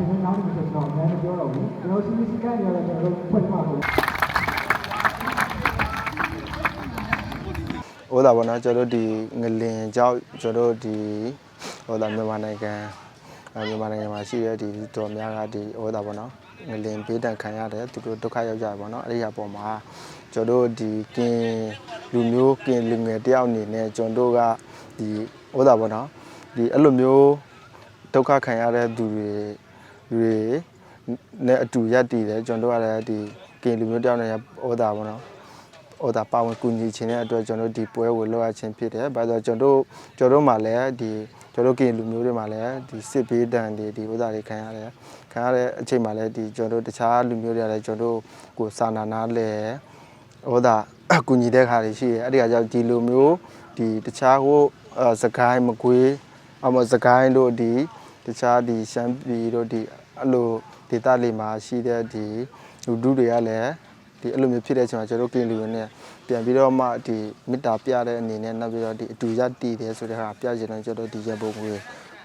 ကျွန်တော်စီစီကရရတယ်ကျွန်တော်ဖွင့်မှာဟုတ်ဟိုဒါပေါ့နော်ကျွန်တော်တို့ဒီငလင်ကြောက်ကျွန်တော်တို့ဒီဟိုဒါမြန်မာနိုင်ငံအဲမြန်မာနိုင်ငံမှာရှိတဲ့ဒီတော်များကဒီဟိုဒါပေါ့နော်ငလင်ဘေးတန်ခံရတယ်သူတို့ဒုက္ခရောက်ကြတယ်ပေါ့နော်အဲ့ဒီအပေါ်မှာကျွန်တော်တို့ဒီကင်လူမျိုးကင်လူငယ်တယောက်အနေနဲ့ကျွန်တော်တို့ကဒီဟိုဒါပေါ့နော်ဒီအဲ့လိုမျိုးဒုက္ခခံရတဲ့သူတွေ တွေနဲ့အတူရပ်တည်တယ်ကျွန်တော်တို့ကလည်းဒီကင်လူမျိုးတယောက်နဲ့ဟိုဒါပေါ့နော်ဟိုဒါပါဝင်ကူညီခြင်းတဲ့အတွက်ကျွန်တော်တို့ဒီပွဲကိုလုပ်ရခြင်းဖြစ်တယ်။ဘာလို့လဲဆိုတော့ကျွန်တော်တို့ကျွန်တော်တို့မှာလည်းဒီကျွန်တော်တို့ကင်လူမျိုးတွေမှာလည်းဒီစစ်ဘေးဒဏ်တွေဒီဥစ္စာတွေခံရတယ်။ခံရတဲ့အချိန်မှာလည်းဒီကျွန်တော်တို့တခြားလူမျိုးတွေကလည်းကျွန်တော်တို့ကိုစာနာနာလဲဟိုဒါကူညီတဲ့ခါတွေရှိတယ်။အဲ့ဒီကကြောင့်ဒီလိုမျိုးဒီတခြားဟိုအဲစကိုင်းမကွေးအမစကိုင်းတို့ဒီတခြားဒီရှမ်းပြည်တို့ဒီ အဲ့လိုဒေသလေးမှာရှိတဲ့ဒီလူထုတွေကလည်းဒီအဲ့လိုမျိုးဖြစ်တဲ့အချိန်မှာကျွန်တော်တို့ကင်လူတွေနဲ့ပြန်ပြီးတော့မှဒီမေတ္တာပြတဲ့အနေနဲ့နောက်ပြီးတော့ဒီအတူရတည်တယ်ဆိုတဲ့ဟာပြချင်တော့ကျွန်တော်တို့ဒီရပုံငွေ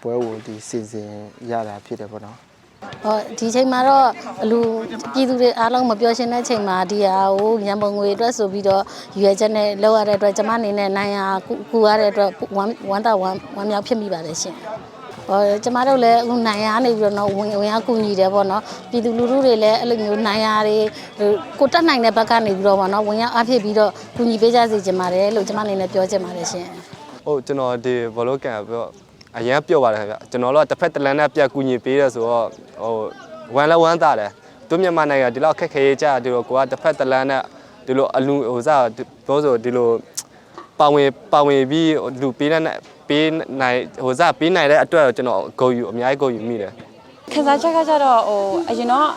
ပွဲကိုဒီစီစဉ်ရတာဖြစ်တယ်ပေါ့နော်ဟောဒီချိန်မှာတော့အလူပြည်သူတွေအားလုံးမပြောရှင်းတဲ့ချိန်မှာဒီဟာကိုရန်ပုံငွေအတွက်ဆိုပြီးတော့ရွေချက်နဲ့လောက်ရတဲ့အတွက်ကျမအနေနဲ့နိုင်ဟာကူကူရတဲ့အတွက်ဝမ်းဝမ်းတာဝမ်းဝမ်းမြောက်ဖြစ်မိပါတယ်ရှင်ဟော ကျမတို့လည်းအခုနိုင်ရနေပြီးတော့နော်ဝင်ဝင်ရကူညီတယ်ပေါ့နော်ပြည်သူလူထုတွေလည်းအဲ့လိုမျိုးနိုင်ရတွေကိုတက်နိုင်တဲ့ဘက်ကနေပြီးတော့ပေါ့နော်ဝင်ရအားဖြစ်ပြီးတော့ကူညီပေးကြစီချင်ပါတယ်လို့ကျမအနေနဲ့ပြောချင်ပါတယ်ရှင်ဟုတ်ကျွန်တော်ဒီဘောလုံးကန်ပြီးတော့အရန်ပြော့ပါတယ်ခင်ဗျကျွန်တော်တို့ကတစ်ဖက်တစ်လမ်းနဲ့ပြတ်ကူညီပေးတယ်ဆိုတော့ဟိုဝမ်းလဲဝမ်းသာတယ်သူမြန်မာနိုင်ငံဒီလောက်ခက်ခဲကြဒီလိုကိုကတစ်ဖက်တစ်လမ်းနဲ့ဒီလိုအလူဟိုစားပြောဆိုဒီလို ပါဝင်ပါဝင်ပြီးလူပေးတဲ့ပေးနိုင်ဟိုစားပေးနိုင်တဲ့အတွက်ကျွန်တော်ဂုဏ်ယူအများကြီးဂုဏ်ယူမိတယ်ခံစားချက်ကကြတော့ဟိုအရင်တော့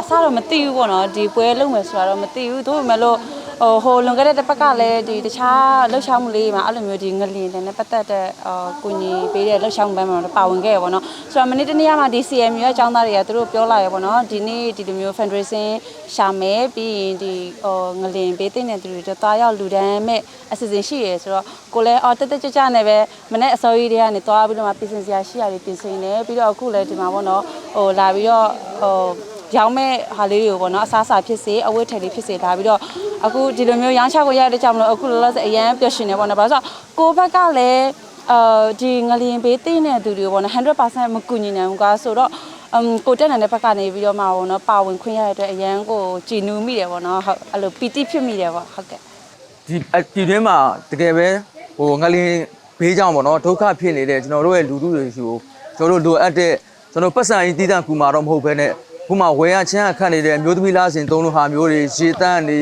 အစတော့မသိဘူးပေါ့နော်ဒီပွဲလုံးမယ်ဆိုတာတော့မသိဘူးသို့ပေမဲ့လို့ ဟိုဟိုလွန်ခဲ့တဲ့တစ်ပတ်ကလည်းဒီတခြားလှုပ်ရှားမှုလေးမှာအဲ့လိုမျိုးဒီငလင်တဲ့နဲ့ပတ်သက်တဲ့အာကိုညီပေးတဲ့လှုပ်ရှားမှုပိုင်းမှာတော့ပါဝင်ခဲ့ရပေါ့နော်ဆိုတော့မနေ့တနေ့ကမှဒီ CMU ရဲ့အကြောင်းသားတွေကသူတို့ပြောလာရပေါ့နော်ဒီနေ့ဒီလိုမျိုး fundraising ရှာမယ်ပြီးရင်ဒီဟိုငလင်ပေးတဲ့သူတွေတော့တာရောက်လူတန်းမဲ့အစီအစဉ်ရှိရဆိုတော့ကိုလည်းအော်တက်တက်ကြွကြွနဲ့ပဲမနေ့အစောကြီးတွေကနေသွားပြီးတော့မှပြင်ဆင်စရာရှိရတယ်ပြင်ဆင်တယ်ပြီးတော့အခုလည်းဒီမှာပေါ့နော်ဟိုလာပြီးတော့ဟို ရောင်းမဲ့ဟာလေးတွေကိုပေါ့နော်အစားအစာဖြစ်စေအဝတ်ထည်လေးဖြစ်စေလာပြီးတော့အခုဒီလိုမျိုးရောင်းချကိုရတဲ့ကြောင့်မလို့အခုလောလောဆယ်အရန်ပျော်ရွှင်နေပေါ့နော်ဘာလို့ဆိုတော့ကိုယ့်ဘက်ကလည်းအာဒီငလျင်ပေးသိတဲ့သူတွေကိုပေါ့နော်100%မကူညီနိုင်ဘူးကွာဆိုတော့အမ်ကိုတက်နိုင်တဲ့ဘက်ကနေပြီးတော့မှပေါ့နော်ပါဝင်ခွင့်ရတဲ့အတွက်အရန်ကိုကြည်နူးမိတယ်ပေါ့နော်ဟုတ်အဲ့လိုပီတိဖြစ်မိတယ်ပေါ့ဟုတ်ကဲ့ဒီအဒီတွင်းမှာတကယ်ပဲဟိုငလင်းဘေးကြောင့်ပေါ့နော်ဒုက္ခဖြစ်နေတဲ့ကျွန်တော်တို့ရဲ့လူထုတွေရှိကိုကျွန်တော်တို့လိုအပ်တဲ့ကျွန်တော်ပတ်စံကြီးတည်တံ့ကူမာတော့မဟုတ်ဘဲနဲ့ ခုမှဝယ်ရချမ်းအခတ်နေတဲ့အမျိုးသမီးလားစင်သုံးလို့ဟာမျိုးတွေရေတန့်တွေ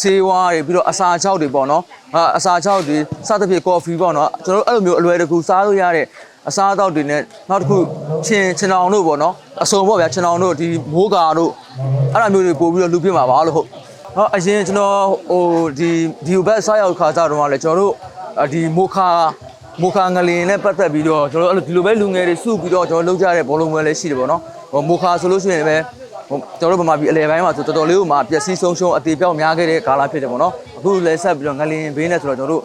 ဆေးဝါးတွေပြီးတော့အစာချောက်တွေပေါ့နော်အာအစာချောက်တွေစသဖြင့်ကော်ဖီပေါ့နော်ကျွန်တော်တို့အဲ့လိုမျိုးအလွယ်တကူစားလို့ရတဲ့အစားအသောက်တွေနဲ့နောက်တစ်ခုချင်းချင်အောင်တို့ပေါ့နော်အစုံပေါ့ဗျာချင်အောင်တို့ဒီမိုးကာတို့အဲ့လိုမျိုးတွေပို့ပြီးတော့လူပြစ်မှာပါလို့ဟုတ်ဟောအရင်ကျွန်တော်ဟိုဒီဒီဘက်ဆောက်ရောက်ခါစားတော့လည်းကျွန်တော်တို့အဒီမိုခါမိုခါငလင်နဲ့ပတ်သက်ပြီးတော့ကျွန်တော်တို့အဲ့လိုဒီလိုပဲလူငယ်တွေစုပြီးတော့ကျွန်တော်လုပ်ကြတဲ့ဘောလုံးပွဲလည်းရှိတယ်ပေါ့နော် ဟိုမိုခါဆိုလို့ရှိရင်ပဲဟိုကျွန်တော်တို့ဗမာပြည်အလဲပိုင်းမှာဆိုတော်တော်လေးကိုမှပျက်စီးဆုံးရှုံးအသေးပြောက်များခဲ့တဲ့ကာလဖြစ်တယ်ပေါ့နော်အခုလည်းဆက်ပြီးတော့ငလင်ဘေးနဲ့ဆိုတော့ကျွန်တော်တို့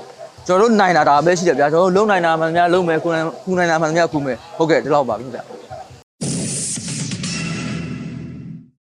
ကျွန်တော်တို့နိုင်တာဒါပဲရှိတယ်ဗျာကျွန်တော်တို့လုံနိုင်တာမှန်များလုံမယ်ကုနိုင်ကုနိုင်တာမှန်များကုမယ်ဟုတ်ကဲ့ဒီလောက်ပါပြီဗျာ